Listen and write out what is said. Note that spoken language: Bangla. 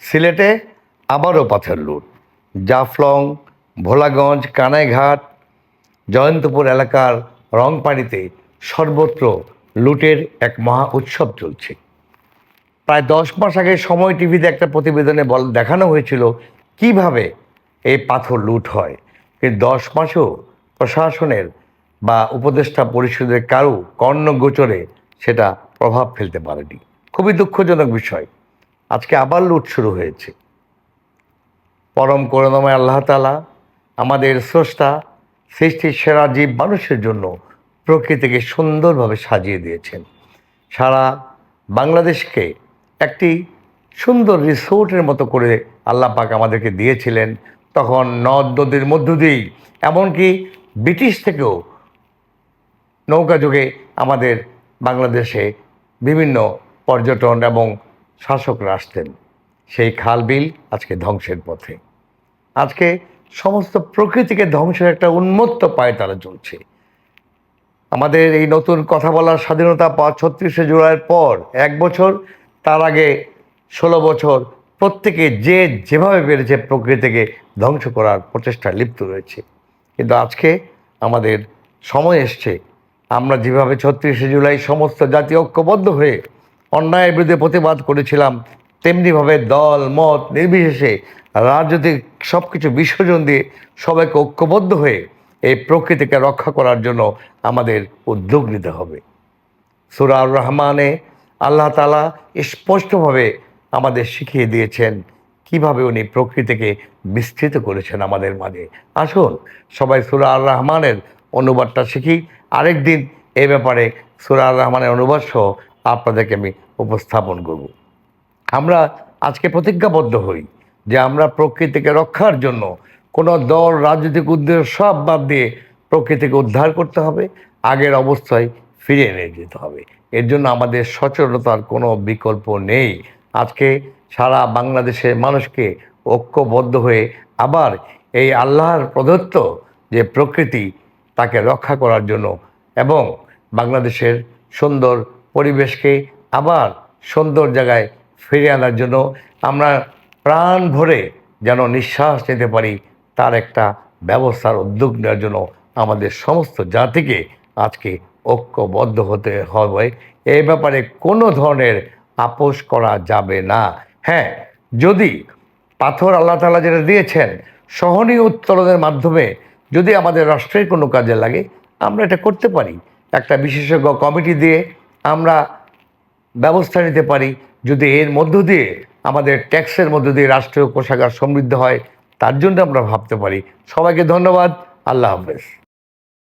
সিলেটে আবারও পাথর লুট। জাফলং, ভোলাগঞ্জ, কানাইঘাট, জয়ন্তপুর এলাকার রংপাড়িতে সর্বত্র লুটের এক মহা উৎসব চলছে। প্রায় দশ মাস আগে সময় টিভিতে একটা প্রতিবেদনে বল দেখানো হয়েছিল কীভাবে এই পাথর লুট হয়। কিন্তু দশ মাসেও প্রশাসনের বা উপদেষ্টা পরিষদের কারও কর্ণগোচরে সেটা প্রভাব ফেলতে পারেনি। খুবই দুঃখজনক বিষয়। আজকে আবার লুট শুরু হয়েছে। পরম করুণাময় আল্লাহ তালা আমাদের স্রষ্টা, সৃষ্টির সেরা জীব মানুষের জন্য প্রকৃতিকে সুন্দরভাবে সাজিয়ে দিয়েছেন। সারা বাংলাদেশকে একটি সুন্দর রিসোর্টের মতো করে আল্লাহ পাক আমাদেরকে দিয়েছিলেন। তখন নদ নদীর মধ্য দিয়েই, এমনকি ব্রিটিশ থেকেও নৌকা যুগে আমাদের বাংলাদেশে বিভিন্ন পর্যটন এবং শাসকরা আসতেন। সেই খাল বিল আজকে ধ্বংসের পথে। আজকে সমস্ত প্রকৃতিকে ধ্বংসের একটা উন্মত্ত পায়ে তারা চলছে। আমাদের এই নতুন কথা বলার স্বাধীনতা পাওয়া ছত্রিশে জুলাইয়ের পর এক বছর, তার আগে ষোলো বছর প্রত্যেকে যে যেভাবে পেরেছে প্রকৃতিকে ধ্বংস করার প্রচেষ্টায় লিপ্ত রয়েছে। কিন্তু আজকে আমাদের সময় এসছে। আমরা যেভাবে ছত্রিশে জুলাই সমস্ত জাতি ঐক্যবদ্ধ হয়ে অন্যায়ের বিরুদ্ধে প্রতিবাদ করেছিলাম, তেমনিভাবে দল, মত নির্বিশেষে রাজনৈতিক সব কিছু বিসর্জন দিয়ে সবাইকে ঐক্যবদ্ধ হয়ে এই প্রকৃতিকে রক্ষা করার জন্য আমাদের উদ্যোগ নিতে হবে। সুরার রহমানে আল্লাহ তালা স্পষ্টভাবে আমাদের শিখিয়ে দিয়েছেন কীভাবে উনি প্রকৃতিকে বিস্তৃত করেছেন আমাদের মাঝে। আসুন, সবাই সুরা আর রহমানের অনুবাদটা শিখি। আরেকদিন এ ব্যাপারে সুরা রহমানের অনুবাদ সহ আপনাদেরকে আমি উপস্থাপন করব। আমরা আজকে প্রতিজ্ঞাবদ্ধ হই যে আমরা প্রকৃতিকে রক্ষার জন্য কোনো দল, রাজনৈতিক উদ্দেশ্য সব বাদ দিয়ে প্রকৃতিকে উদ্ধার করতে হবে, আগের অবস্থায় ফিরে এনে যেতে হবে। এর জন্য আমাদের সচেতনতার কোনো বিকল্প নেই। আজকে সারা বাংলাদেশের মানুষকে ঐক্যবদ্ধ হয়ে আবার এই আল্লাহর প্রদত্ত যে প্রকৃতি, তাকে রক্ষা করার জন্য এবং বাংলাদেশের সুন্দর পরিবেশকে আবার সুন্দর জায়গায় ফিরিয়ে আনার জন্য আমরা প্রাণ ভরে যেন নিঃশ্বাস নিতে পারি, তার একটা ব্যবস্থার উদ্যোগ নেওয়ার জন্য আমাদের সমস্ত জাতিকে আজকে ঐক্যবদ্ধ হতে হবে। এই ব্যাপারে কোনো ধরনের আপোষ করা যাবে না। হ্যাঁ যদি পাথর আল্লাহ তালা যেটা দিয়েছেন, সহনীয় উত্তোলনের মাধ্যমে যদি আমাদের রাষ্ট্রের কোনো কাজে লাগে, আমরা এটা করতে পারি। একটা বিশেষজ্ঞ কমিটি দিয়ে আমরা ব্যবস্থা নিতে পারি যদি এর মধ্য দিয়ে আমাদের ট্যাক্সের মধ্য দিয়ে রাষ্ট্রীয় কোষাগার সমৃদ্ধ হয়, তার জন্য আমরা ভাবতে পারি। সবাইকে ধন্যবাদ। আল্লাহ হাফেজ।